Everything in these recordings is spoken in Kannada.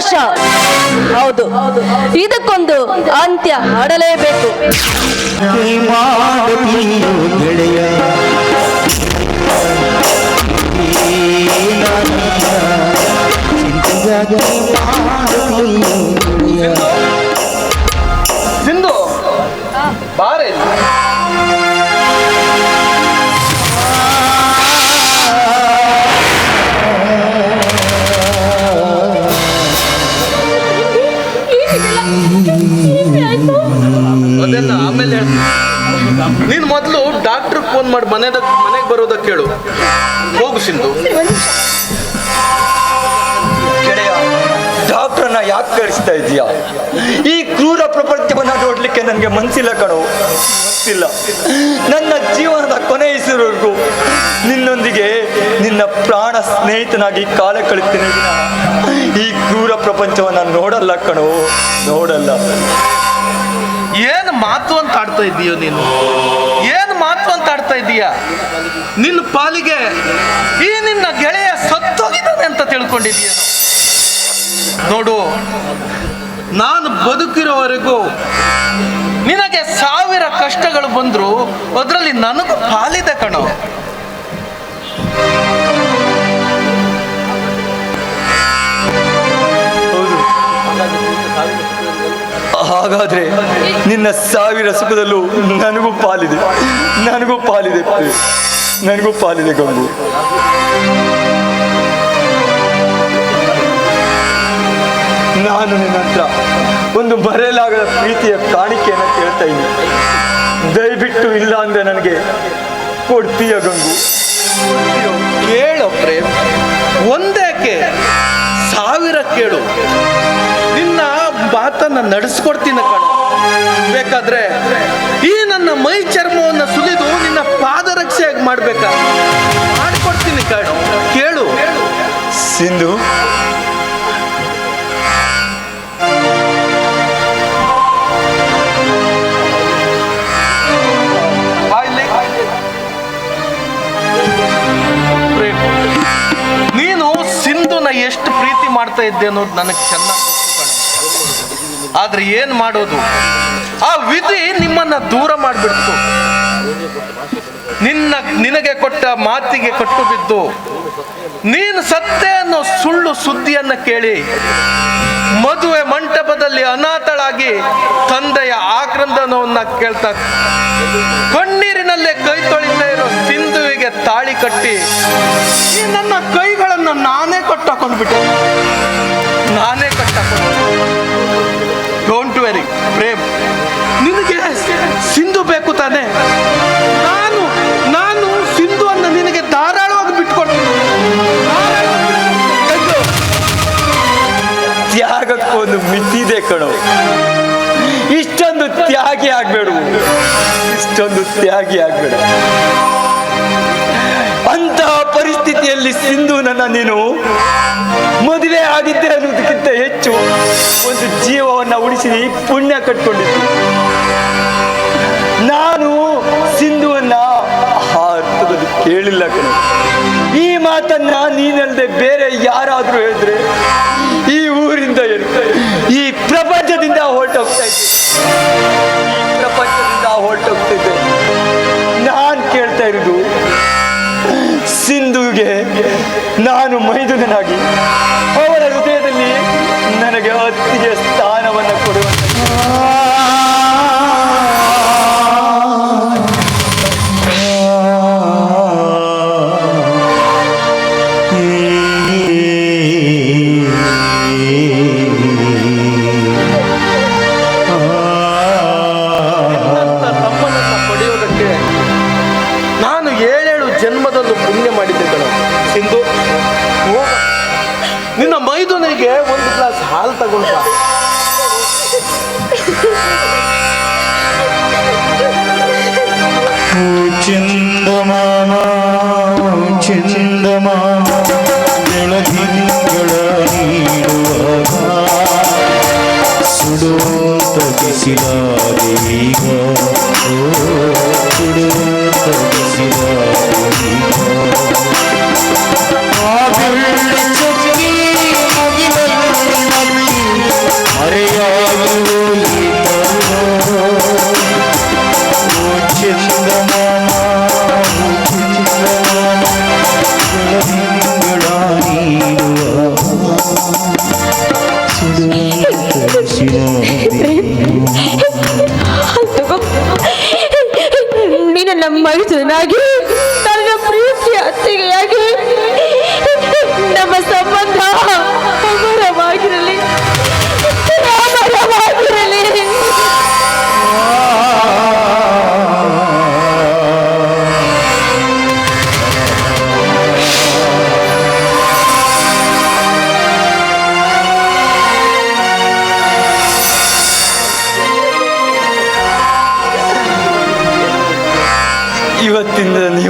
ದೋಷ ಹೌದು. ಇದಕ್ಕೊಂದು ಅಂತ್ಯ ಆಡಲೇಬೇಕು ಸಿಂಧು ಮಾಡುತ್ತೀಯೋ ನೀನ್ ಮೊದಲು ಡಾಕ್ಟರ್ ಫೋನ್ ಮಾಡಿ ಮನೆದ ಮನೆಗೆ ಬರೋದಕ್ಕೆ ಕೇಳು. ಹೋಗು ಸಿಂಧು. ಡಾಕ್ಟರ್ನ ಯಾಕೆ ಕಳಿಸ್ತಾ ಇದೀಯಾ ಈ ಕ್ರೂರ ಪ್ರಪಂಚವನ್ನ ನೋಡ್ಲಿಕ್ಕೆ ನನಗೆ ಮನಸ್ಸಿಲ್ಲ ಕಣೋ. ಮನ್ಸಿಲ್ಲ. ನನ್ನ ಜೀವನದ ಕೊನೆಯಿಸಿರೋರ್ಗೂ ನಿನ್ನೊಂದಿಗೆ ನಿನ್ನ ಪ್ರಾಣ ಸ್ನೇಹಿತನಾಗಿ ಕಾಲ ಕಳಿತೀನಿ ಈ ಕ್ರೂರ ಪ್ರಪಂಚವನ್ನ ನೋಡಲ್ಲ ಕಣೋ. ನೋಡಲ್ಲ. ಮಾತು ಅಂತ ಆಡ್ತಾ ಇದ್ದೀಯೋ ನೀನು? ಏನು ಮಾತು ಅಂತ ಆಡ್ತಾ ಇದ್ದೀಯ ನಿನ್ನ ಪಾಲಿಗೆ ಈ ನಿನ್ನ ಗೆಳೆಯ ಸತ್ತೋಗಿದ್ದಾನೆ ಅಂತ ತಿಳ್ಕೊಂಡಿದೀಯ ನೋಡು, ನಾನು ಬದುಕಿರೋವರೆಗೂ ನಿನಗೆ ಸಾವಿರ ಕಷ್ಟಗಳು ಬಂದರೂ, ಅದರಲ್ಲಿ ನನಗೂ ಪಾಲಿದೆ ಕಣೋ. ಹಾಗಾದ್ರೆ ನಿನ್ನ ಸಾವಿರ ಸುಖದಲ್ಲೂ ನನಗೂ ಪಾಲಿದೆ. ನನಗೂ ಪಾಲಿದೆ ನನಗೂ ಪಾಲಿದೆ, ಗಂಗು. ನಾನು ನಿನ್ನ ಹತ್ರ ಒಂದು ಬರೆಯಲಾಗದ ಪ್ರೀತಿಯ ಕಾಣಿಕೆಯನ್ನು ಕೇಳ್ತಾ ಇದ್ದೀನಿ. ದಯವಿಟ್ಟು ಇಲ್ಲ ಅಂದ್ರೆ ನನಗೆ ಕೊಡ್ತೀಯ, ಗಂಗು? ಕೇಳೋ ಪ್ರೇಮ್. ಒಂದೇಕೆ ಸಾವಿರ ಕೇಳು. ಮಾತನ್ನ ನಡೆಸ್ಕೊಡ್ತೀನಿ ಕಣ. ಬೇಕಾದ್ರೆ ಈ ನನ್ನ ಮೈ ಚರ್ಮವನ್ನು ಸುಲಿದು ನಿನ್ನ ಪಾದರಕ್ಷೆಯಾಗಿ ಮಾಡ್ಬೇಕಾ? ಮಾಡ್ಕೊಡ್ತೀನಿ ಕಣ. ಕೇಳು. ಸಿಂಧು. ನೀನು ಸಿಂಧುನ ಎಷ್ಟು ಪ್ರೀತಿ ಮಾಡ್ತಾ ಇದ್ದೆ ಅನ್ನೋದು ನನಗೆ ಚೆನ್ನಾಗಿ. ಆದ್ರೆ ಏನ್ ಮಾಡೋದು? ಆ ವಿಧಿ ನಿಮ್ಮನ್ನ ದೂರ ಮಾಡಿಬಿಡ್ತು. ನಿನ್ನ, ನಿನಗೆ ಕೊಟ್ಟ ಮಾತಿಗೆ ಕಟ್ಟು ಬಿದ್ದು ನೀನು ಸತ್ತೆ ಅನ್ನೋ ಸುಳ್ಳು ಸುದ್ದಿಯನ್ನ ಕೇಳಿ, ಮದುವೆ ಮಂಟಪದಲ್ಲಿ ಅನಾಥಳಾಗಿ ತಂದೆಯ ಆಕ್ರಂದನವನ್ನ ಕೇಳ್ತಾ ಕಣ್ಣೀರಿನಲ್ಲೇ ಕೈ ತೊಳಿತಾ ಇರೋ ಸಿಂಧುವಿಗೆ ತಾಳಿ ಕಟ್ಟಿ ನನ್ನ ಕೈಗಳನ್ನು ನಾನೇ ಕಟ್ಟಾಕೊಂಡ್ಬಿಟ್ಟೆ. ನಾನೇ ಕಟ್ಟಾಕೊಂಡ್ಬಿಟ್ಟೆ. ಡೋಂಟ್ ವೆರಿ ಪ್ರೇಮ್ ನಿನಗೆ ಸಿಂಧು ಬೇಕು ತಾನೆ. ನಾನು ನಾನು ಸಿಂಧು ಅನ್ನ ನಿನಗೆ ಧಾರಾಳವಾಗಿ ಬಿಟ್ಕೊಡ್ತೀನಿ. ತ್ಯಾಗಕ್ಕೂ ಒಂದು ತ್ಯಾಗಕ್ಕೊಂದು ಮಿತಿದೆ ಕಣೋ. ಇಷ್ಟೊಂದು ತ್ಯಾಗಿ ಆಗ್ಬೇಡು. ಇಷ್ಟೊಂದು ತ್ಯಾಗಿ ಆಗ್ಬೇಡ. ಪರಿಸ್ಥಿತಿಯಲ್ಲಿ ಸಿಂಧು ನನ್ನ ನೀನು. ಮದುವೆ ಆಗಿದ್ದೆ ಅನ್ನೋದಕ್ಕಿಂತ ಹೆಚ್ಚು ಒಂದು ಜೀವವನ್ನು ಉಳಿಸಿ ಪುಣ್ಯ ಕಟ್ಕೊಂಡಿದ್ದೆ. ನಾನು ಸಿಂಧುವನ್ನ ಅರ್ಥದಲ್ಲಿ ಕೇಳಿಲ್ಲ ಕಣ. ಈ ಮಾತನ್ನ ನೀನಲ್ಲದೆ ಬೇರೆ ಯಾರಾದ್ರೂ ಹೇಳಿದ್ರೆ ಈ ಊರಿಂದ ಇರುತ್ತೆ ಈ ಪ್ರಪಂಚದಿಂದ ಹೊರಟೋಗ್ತಾ ಇದ್ದೆ ನಾನು ಮೈದುನನಾಗಿ ಅವರ ಹೃದಯದಲ್ಲಿ ನನಗೆ ಅತ್ತಿಗೆ ಇವತ್ತಿಂದ ನೀವು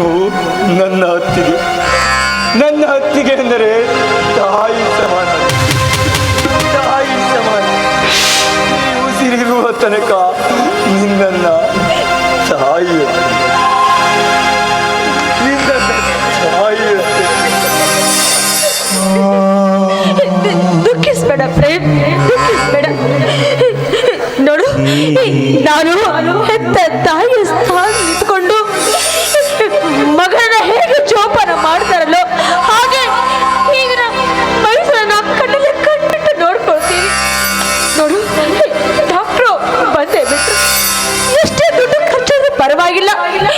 ಪರವಾಗಿಲ್ಲ.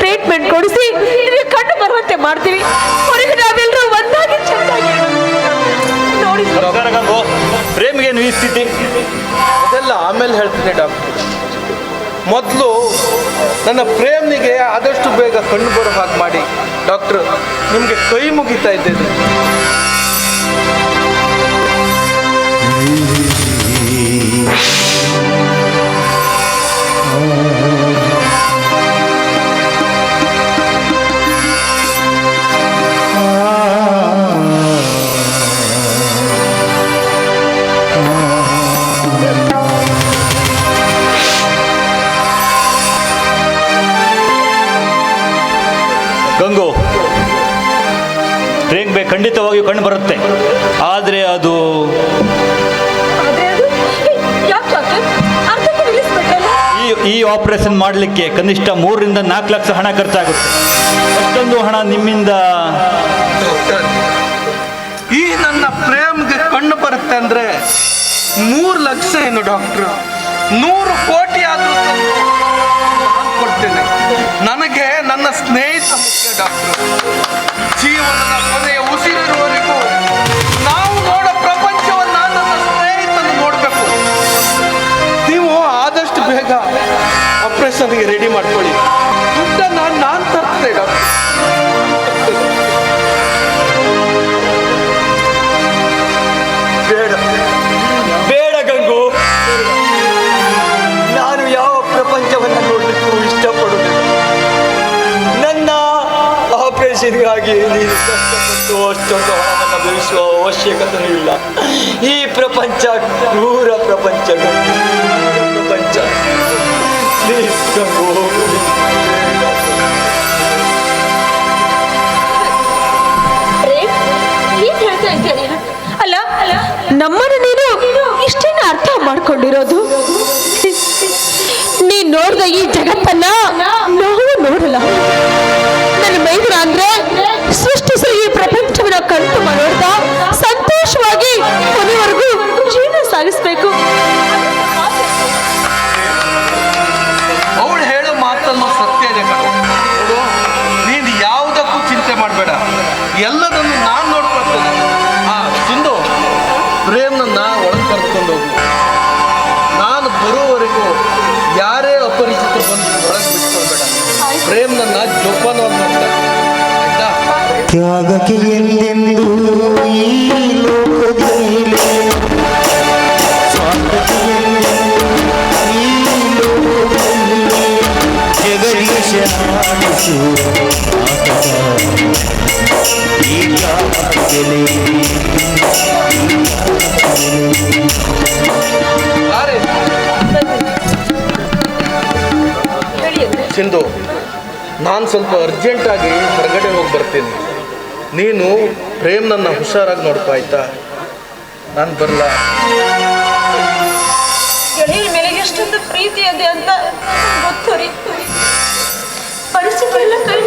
ಟ್ರೀಟ್ಮೆಂಟ್ ಕೊಡಿಸಿ ಕಂಡು ಕಣ್ಣು ಬರುವಂತೆ ಮಾಡ್ತೀವಿ ಹೊರಗೆ ನಾವೆಲ್ಲರೂ ಒಂದಾಗಿ ಚೆನ್ನಾಗಿ ನೋಡಿ. ಪ್ರೇಮಿಗೇನು ಈ ಸ್ಥಿತಿ. ಅದೆಲ್ಲ ಆಮೇಲೆ ಹೇಳ್ತೀನಿ ಡಾಕ್ಟರ್. ಮೊದಲು ನನ್ನ ಪ್ರೇಮ್ನಿಗೆ ಆದಷ್ಟು ಬೇಗ ಕಣ್ಣು ಬರೋ ಹಾಗೆ ಮಾಡಿ. ಡಾಕ್ಟ್ರ್ ನಿಮಗೆ ಕೈ ಮುಗಿತಾ ಇದ್ದೇನೆ. ಗಂಗು. ಪ್ರೇಮ್ಗೆ ಖಂಡಿತವಾಗಿಯೂ ಕಂಡು ಬರುತ್ತೆ. ಆದರೆ ಅದು ಈ ಆಪರೇಷನ್ ಮಾಡಲಿಕ್ಕೆ ಕನಿಷ್ಠ ಮೂರರಿಂದ ನಾಲ್ಕು ಲಕ್ಷ ಹಣ ಖರ್ಚಾಗುತ್ತೆ. ಅಷ್ಟೊಂದು ಹಣ ನಿಮ್ಮಿಂದ ಈ ನನ್ನ ಪ್ರೇಮ್ಗೆ ಕಣ್ಣು ಬರುತ್ತೆ ಅಂದ್ರೆ ಮೂರು ಲಕ್ಷ ಏನು ಡಾಕ್ಟರ್? ನೂರು ಕೋಟಿ ಆದಷ್ಟು ಬೇಗ ಆಪರೇಷನ್ಗೆ ರೆಡಿ ಮಾಡ್ಕೊಳ್ಳಿ. ಆಪರೇಷನ್ಗಾಗಿ ನೀನು ಕಷ್ಟಪಟ್ಟು ಅಷ್ಟೊಂದು ಹಣವನ್ನು ಬೆಳೆಸುವ ಅವಶ್ಯಕತೆಯೂ ಇಲ್ಲ. ಈ ಪ್ರಪಂಚ ಕ್ರೂರ ಪ್ರಪಂಚ. ಪ್ರಪಂಚ. ಅಲ್ಲ ಅಲ್ಲ, ನಮ್ಮನ್ನು ನೀನು ಇಷ್ಟೇನ ಅರ್ಥ ಮಾಡ್ಕೊಂಡಿರೋದು? ನೀನ್ ನೋಡ್ದ ಈ ಜಗತ್ತನ್ನ ನಾವು ನೋಡಲ್ಲ. ನನ್ನ ಮೈದುನ ಅಂದ್ರೆ ಸೃಷ್ಟಿಸಿ ಈ ಪ್ರಪಂಚವನ್ನ ಕಣ್ತು ಸಂತೋಷವಾಗಿ ಕೊನೆವರೆಗೂ ಜೀವನ ಸಾಗಿಸ್ಬೇಕು. ಸಿಂಧು ನಾನು ಸ್ವಲ್ಪ ಅರ್ಜೆಂಟಾಗಿ ಹೊರಗಡೆ ಹೋಗಿ ಬರ್ತೀನಿ. ನೀನು ಪ್ರೇಮ್ ನನ್ನ ಹುಷಾರಾಗಿ ನೋಡ್ಕೊ ಆಯ್ತಾ? ನಾನು ಬರಲ್ಲ ಮೇಲೆ ಎಷ್ಟೊಂದು ಪ್ರೀತಿ ಇದೆ ಅಂತ ಗೊತ್ತು ರೀ ಪರಿಸ್ಥಿತಿ ಎಲ್ಲ ಕೈ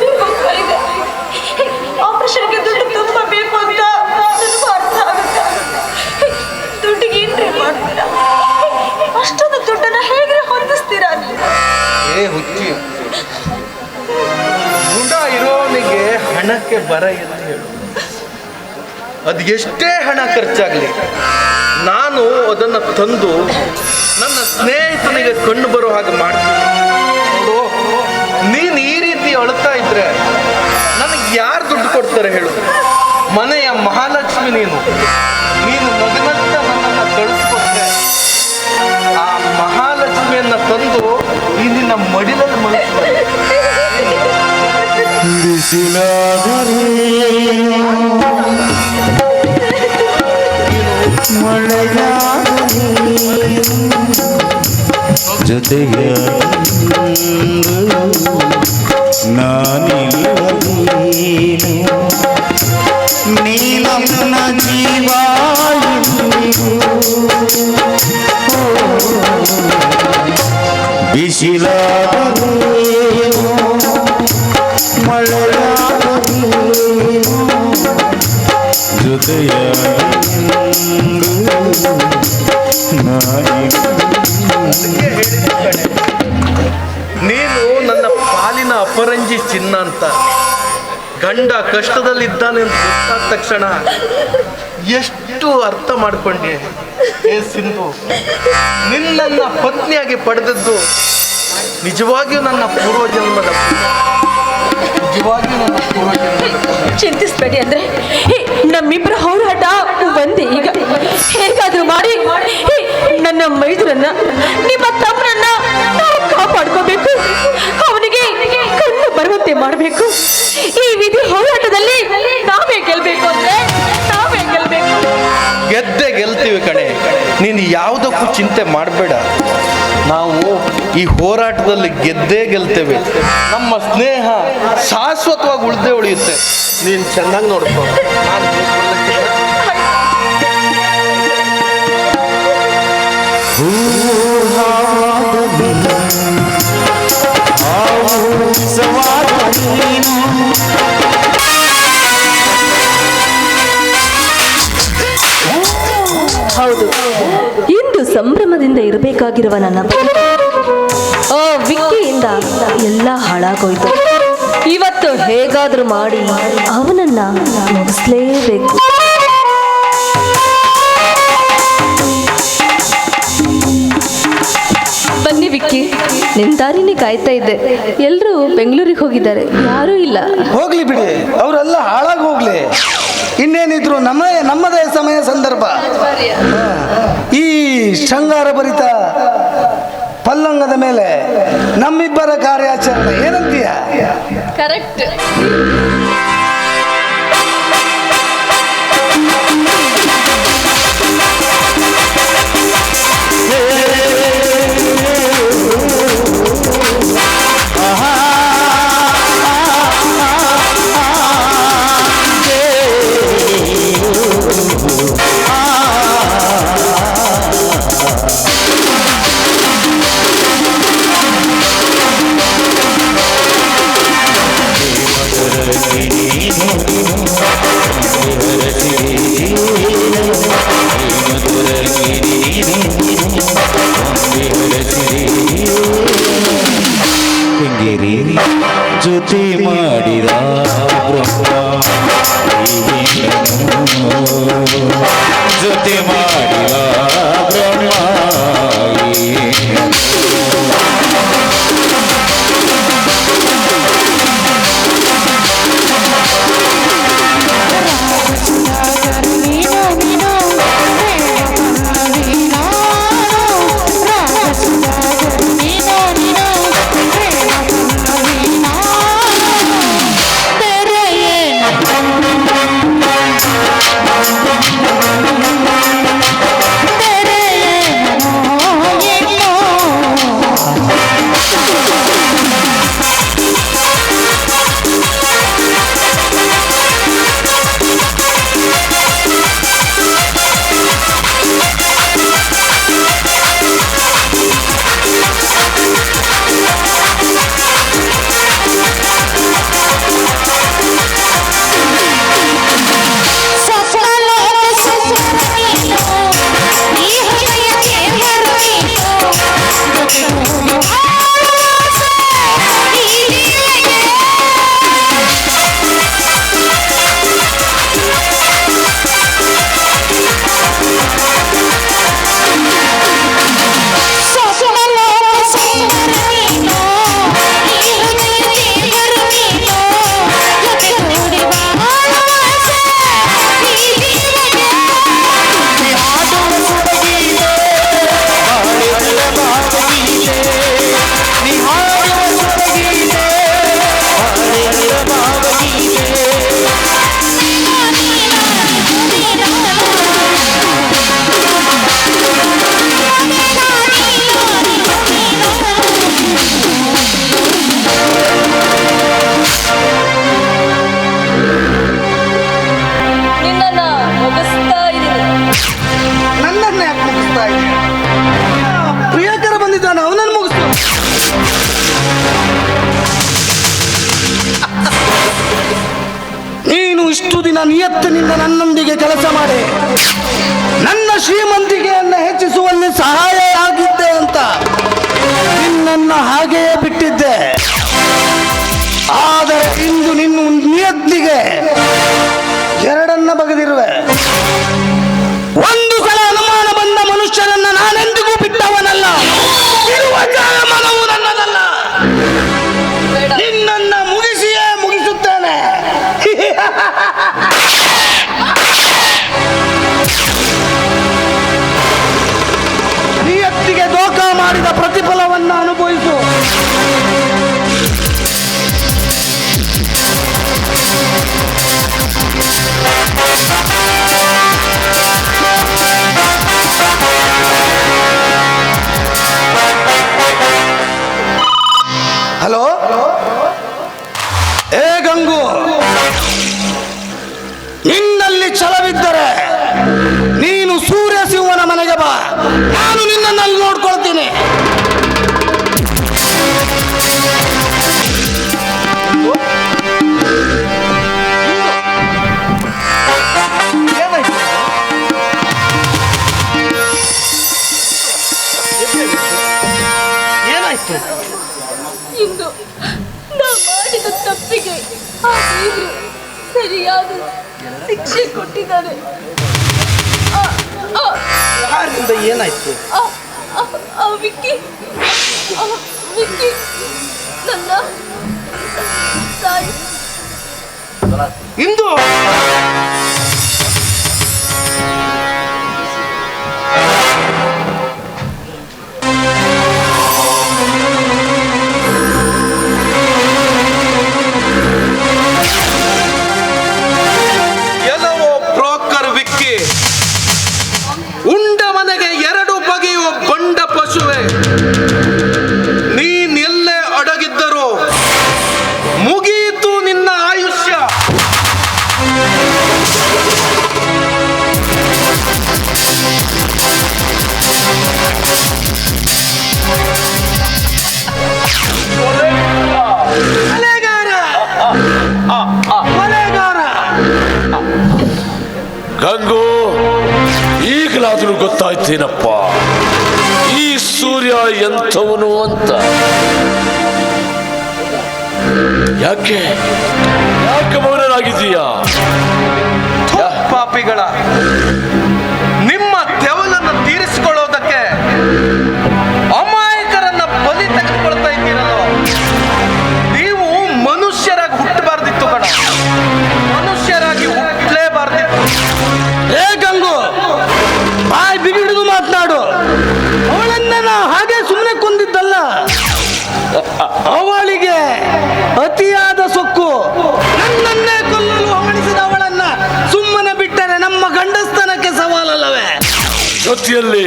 ಅಷ್ಟೊಂದು ದುಡ್ಡನ್ನ ಹೇಗೆ ಹೊಂದಿಸ್ತೀರಾ ಇರೋನಿಗೆ ಹಣಕ್ಕೆ ಬರ ಇಲ್ಲ ಹೇಳು. ಅದು ಎಷ್ಟೇ ಹಣ ಖರ್ಚಾಗಲಿ, ನಾನು ಅದನ್ನ ತಂದು ನನ್ನ ಸ್ನೇಹಿತನಿಗೆ ಕಣ್ಣು ಬರೋ ಹಾಗೆ ಮಾಡ್ತೀನಿ. ನೀನು ಈ ರೀತಿ ಅಳ್ತಾ ಇದ್ರೆ ನನಗೆ ಯಾರು ದುಡ್ಡು ಕೊಡ್ತಾರೆ ಹೇಳು? ಮನೆಯ ಮಹಾಲಕ್ಷ್ಮಿ ನೀನು. ನೀನು ಮಗನ ನಿನ್ನ ಮಡಿಲಲ್ಲಿ ಜೊತೆಯ ನಾನಿಲ್ಲದೇನೆ ನೀನನ್ನ ಜೀವ ಎಂದಿಗೂ. ನೀನು ನನ್ನ ಪಾಲಿನ ಅಪರಂಜಿ ಚಿನ್ನ ಅಂತ. ಗಂಡ ಕಷ್ಟದಲ್ಲಿದ್ದಾನೆ ಅಂತ ಗೊತ್ತಾದ ತಕ್ಷಣ ಎಷ್ಟು ಅರ್ಥ ಮಾಡ್ಕೊಂಡೆ ಏ ಸಿಂಧು, ನಿನ್ನನ್ನ ಪತ್ನಿಯಾಗಿ ಪಡೆದದ್ದು ನಿಜವಾಗಿಯೂ ನನ್ನ ಪೂರ್ವಜನ್ಮದ ಪುಣ್ಯ. ನಿಜವಾಗಿಯೂ ನನ್ನ. ಚಿಂತಿಸ್ಬೇಡಿ ಅಂದ್ರೆ ನಮ್ಮಿಬ್ಬರ ಹೋರಾಟ ಒಂದೇ ಈಗ ಹೇಗಾದ್ರೂ ಮಾಡಿ ನನ್ನ ಮೈದುರನ್ನ, ನಿಮ್ಮ ತಮ್ಮನನ್ನ ಕಾಪಾಡ್ಕೋಬೇಕು ಅವನಿಗೆ ಕಣ್ಣು ಬರುವಂತೆ ಮಾಡಬೇಕು ಈ ವಿಧಿ ಹೋರಾಟದಲ್ಲಿ ನಾವೇ ಗೆಲ್ಬೇಕು ಅಂದ್ರೆ ಗೆದ್ದೆ ಗೆಲ್ತೀವಿ ಕಣೆ. ನೀನು ಯಾವುದಕ್ಕೂ ಚಿಂತೆ ಮಾಡಬೇಡ. ನಾವು ಈ ಹೋರಾಟದಲ್ಲಿ ಗೆದ್ದೇ ಗೆಲ್ತೇವೆ. ನಮ್ಮ ಸ್ನೇಹ ಶಾಶ್ವತವಾಗಿ ಉಳಿದೇ ಉಳಿಯುತ್ತೆ. ನೀನು ಚೆನ್ನಾಗಿ ನೋಡ್ಕೊ. ನಾನು. ಹೌದು. ಇಂದು ಸಂಭ್ರಮದಿಂದ ಇರಬೇಕಾಗಿರುವ ನನ್ನ ಓ ವಿಕ್ಕಿಯಿಂದ ಎಲ್ಲ ಹಾಳಾಗೋಯ್ತು. ಇವತ್ತು ಹೇಗಾದರೂ ಮಾಡಿ ಅವನನ್ನ ಮುಗಿಸ್ಲೇಬೇಕು. ಬನ್ನಿ ವಿಕ್ಕಿ, ನಿನ್ ದಾರಿನೇ ಕಾಯ್ತಾ ಇದ್ದೆ. ಎಲ್ಲರೂ ಬೆಂಗಳೂರಿಗೆ ಹೋಗಿದ್ದಾರೆ. ಯಾರೂ ಇಲ್ಲ. ಹೋಗ್ಲಿ ಬಿಡಿ ಅವರೆಲ್ಲ ಹಾಳಾಗಿ ಹೋಗ್ಲಿ ಇನ್ನೇನಿದ್ರು ನಮ್ಮ ನಮ್ಮದೇ ಸಮಯ ಸಂದರ್ಭ ಹಾ. ಈ ಶೃಂಗಾರ ಭರಿತ ಪಲ್ಲಂಗದ ಮೇಲೆ ನಮ್ಮಿಬ್ಬರ ಕಾರ್ಯಾಚರಣೆ ಏನಂತೀಯ? ಕರೆಕ್ಟ್ ಸ್ತುತಿ ಮಾಡಿದ ನನ್ನ ನನ್ನೊಂದಿಗೆ ಕೆಲಸ ಮಾಡಿ. ನನ್ನ ಶ್ರೀಮಂತಿಕೆಯನ್ನು ಹೆಚ್ಚಿಸುವಲ್ಲಿ ಸಹಾಯ ಮಾಡಿದ್ದಾನೆ ಯಾರಿಂದ ಏನಾಯ್ತು? ವಿಕ್ಕಿ. ವಿಕ್ಕಿ. ನನ್ನ ತಾಯಿ. ಇಂದು ಗಂಗು ಈಗಲಾದ್ರೂ ಗೊತ್ತಾಯ್ತೇನಪ್ಪ? ಈ ಸೂರ್ಯ ಎಂಥವನು ಅಂತ. ಯಾಕೆ? ಯಾಕೆ ಮೌನರಾಗಿದ್ದೀಯಾ? ಪಾಪಿಗಳ. ಜೊತೆಯಲ್ಲಿ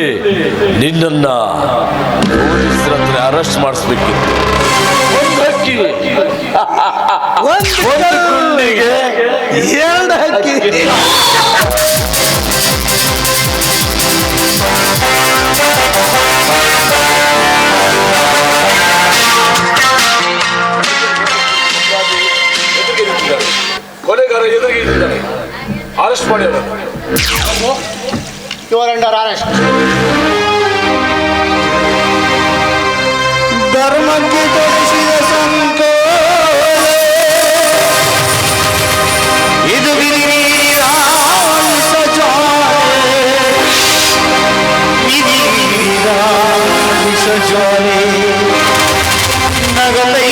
ನಿನ್ನನ್ನ ಅರೆಸ್ಟ್ ಮಾಡಿಸ್ಬೇಕಿತ್ತು. ಹಕ್ಕಿ. ಎದುರಿಗೆ ಅರೆಸ್ಟ್ ಮಾಡಿ யுவர் அண்டர் அரெஸ்ட் தர்மக்கு தொலைசித சங்கோ நகலை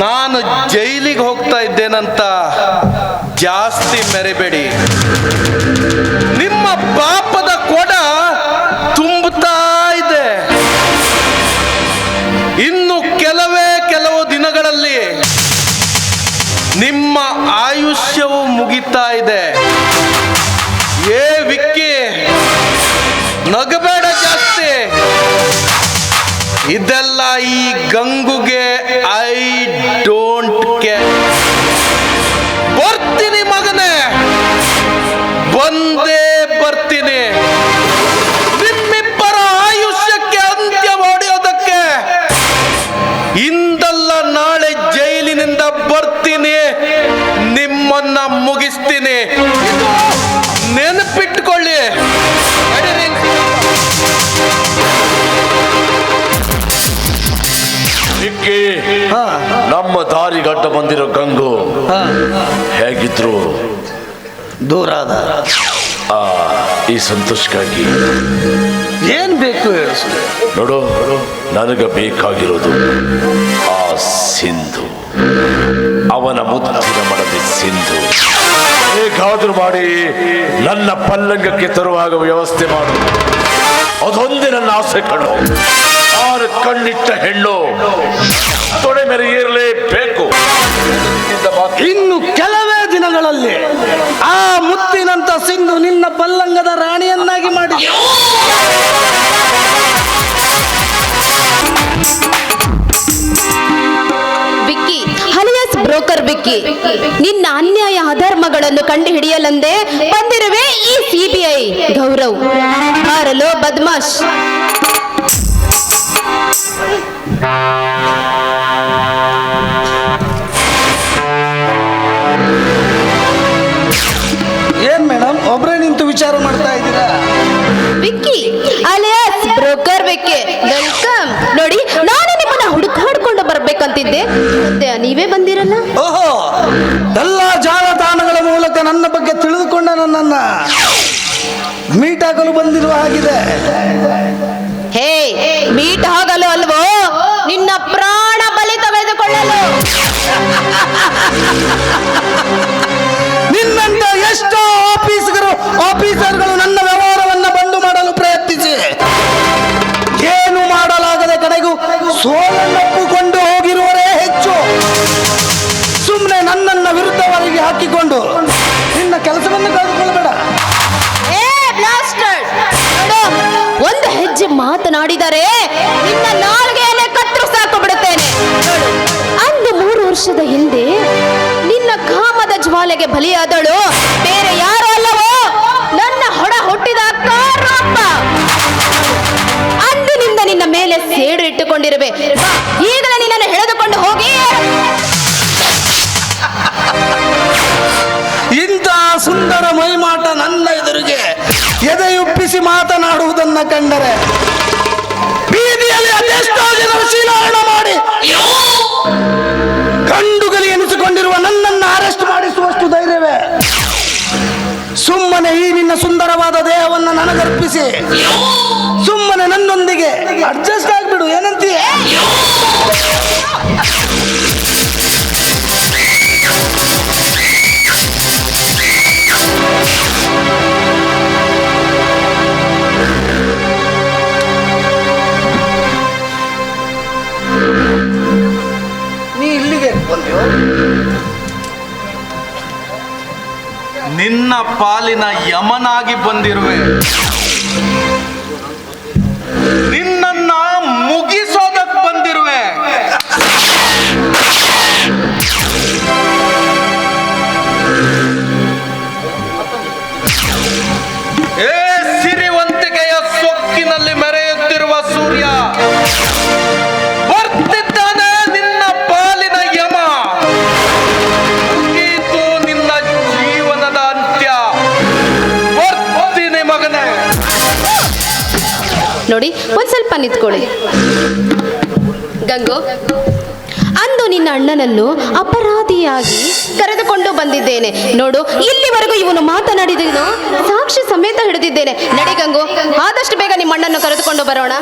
ನಾನು ಜೈಲಿಗೆ ಹೋಗ್ತಾ ಇದ್ದೇನಂತ ಜಾಸ್ತಿ ಮೆರೆಬೇಡಿ. ನಿಮ್ಮ ಪಾಪದ ಕೊಡ ನಮ್ಮ ದಾರಿಗಡ್ಡ ಬಂದಿರೋ ಗಂಗು ಹೇಗಿದ್ರು? ದೂರ ಆದ ಆ ಈ ಸಂತೋಷಕ್ಕಾಗಿ. ಏನ್ ಬೇಕು ನೋಡು ನನಗೆ ಬೇಕಾಗಿರೋದು ಆ ಸಿಂಧು. ಅವನ ಮುದ್ದಿನ ಮನದಿ ಸಿಂಧು. ಹೇಗಾದ್ರೂ ಮಾಡಿ ನನ್ನ ಪಲ್ಲಂಗಕ್ಕೆ ತರುವಾಗ ವ್ಯವಸ್ಥೆ ಮಾಡು. ಅದೊಂದೇ ನನ್ನ ಆಸೆ ಕಣ್ಣು. ಆರು ಕಣ್ಣಿಟ್ಟ ಹೆಣ್ಣು. ತೊಡೆ ಮೆರೆಯಿರಲೇಬೇಕು ಇನ್ನು ಕೆಲವೇ ದಿನಗಳಲ್ಲಿ ಆ ಮುತ್ತಿನಂತ ಸಿಂಧು ನಿನ್ನ ಪಲ್ಲಂಗದ ರಾಣಿಯನ್ನಾಗಿ ಮಾಡಿ. ಬಿಕ್ಕಿ ಹಲಿಯಸ್ ಬ್ರೋಕರ್ ಬಿಕ್ಕಿ ನಿನ್ನ ಅನ್ಯಾಯ ಅಧರ್ಮಗಳನ್ನು ಕಂಡು ಹಿಡಿಯಲೆಂದೇ ಬಂದಿರುವೆ ಈ ಸಿಬಿಐ ಗೌರವ್. ಹಾರಲೋ ಬದ್ಮಾಶ್. ವಿಕ್ಕಿ ಅಲಿಯಾಸ್ ಬ್ರೋಕರ್ ಬೇಕೆ? ವೆಲ್ಕಮ್. ನೋಡಿ ನಾನು ನಿಮ್ಮನ್ನ ಹುಡುಕಾಡ್ಕೊಂಡು ಬರ್ಬೇಕಂತಿದ್ದೆ. ಮತ್ತೆ ನೀವೇ ಬಂದಿರಲ್ಲ? ಓಹೋ ಎಲ್ಲ ಜಾಲತಾಣಗಳ ಮೂಲಕ ನನ್ನ ಬಗ್ಗೆ ತಿಳಿದುಕೊಂಡ ನನ್ನನ್ನ ಮೀಟ್ ಆಗಲು ಬಂದಿರುವ ಆಗಿದೆ ಹೇ ಮೀಟ್ ಆಗಲು ಅಲ್ವೋ? ನಿನ್ನ ಪ್ರಾಣ ಬಲಿ ತೆಗೆದುಕೊಳ್ಳಲು ನಿನ್ನಂತ ಎಷ್ಟೋ ಆಫೀಸ್ಗರು ಆಫೀಸರ್ಗಳು ಮಾತನಾಡಿದರೆ ನಿನ್ನ ನಾಲ್ಗೆಯಲ್ಲೇ ಕತ್ತರು ಸಾಕು ಬಿಡುತ್ತೇನೆ ಅಂದು ಮೂರು ವರ್ಷದ ಹಿಂದೆ ನಿನ್ನ ಕಾಮದ ಜ್ವಾಲೆಗೆ ಬಲಿಯಾದಳು. ಬೇರೆ ಯಾರೋ ಅಲ್ಲವೋ? ನನ್ನ ಹೊಡ ಹುಟ್ಟಿದ ಅಂದಿನಿಂದ ನಿನ್ನ ಮೇಲೆ ಸೇಡು ಇಟ್ಟುಕೊಂಡಿರುವೆ. ಈಗಲೇ ನಿನ್ನನ್ನು ಎಳೆದುಕೊಂಡು ಹೋಗಿ. ಇಂಥ ಸುಂದರ ಮೈಮಾಟ ನನ್ನ ಎದುರಿಗೆ ಎದೆಯುಪ್ಪಿಸಿ ಮಾತನಾಡುವುದನ್ನ ಕಂಡರೆ ನಿನ್ನ ಸುಂದರವಾದ ದೇಹವನ್ನು ನನಗರ್ಪಿಸಿ. ಸುಮ್ಮನೆ ನನ್ನೊಂದಿಗೆ ಅಡ್ಜಸ್ಟ್ ಆಗ್ಬಿಡು ಏನಂತೀಯ? ನಿನ್ನ ಪಾಲಿನ ಯಮನಾಗಿ ಬಂದಿರುವೆ. ನಿನ್ನನ್ನ ಸ್ವಲ್ಪ ಗಂಗು, ಅಂದು ನಿನ್ನ ಅಣ್ಣನನ್ನು ಅಪರಾಧಿಯಾಗಿ ಕರೆದುಕೊಂಡು ಬಂದಿದ್ದೇನೆ. ನೋಡು, ಇಲ್ಲಿವರೆಗೂ ಇವನು ಮಾತನಾಡಿದನು. ಸಾಕ್ಷಿ ಸಮೇತ ಹಿಡಿದಿದ್ದೇನೆ. ನಡಿ ಗಂಗು, ಆದಷ್ಟು ಬೇಗ ನಿಮ್ಮ ಅಣ್ಣನ್ನು ಕರೆದುಕೊಂಡು ಬರೋಣ.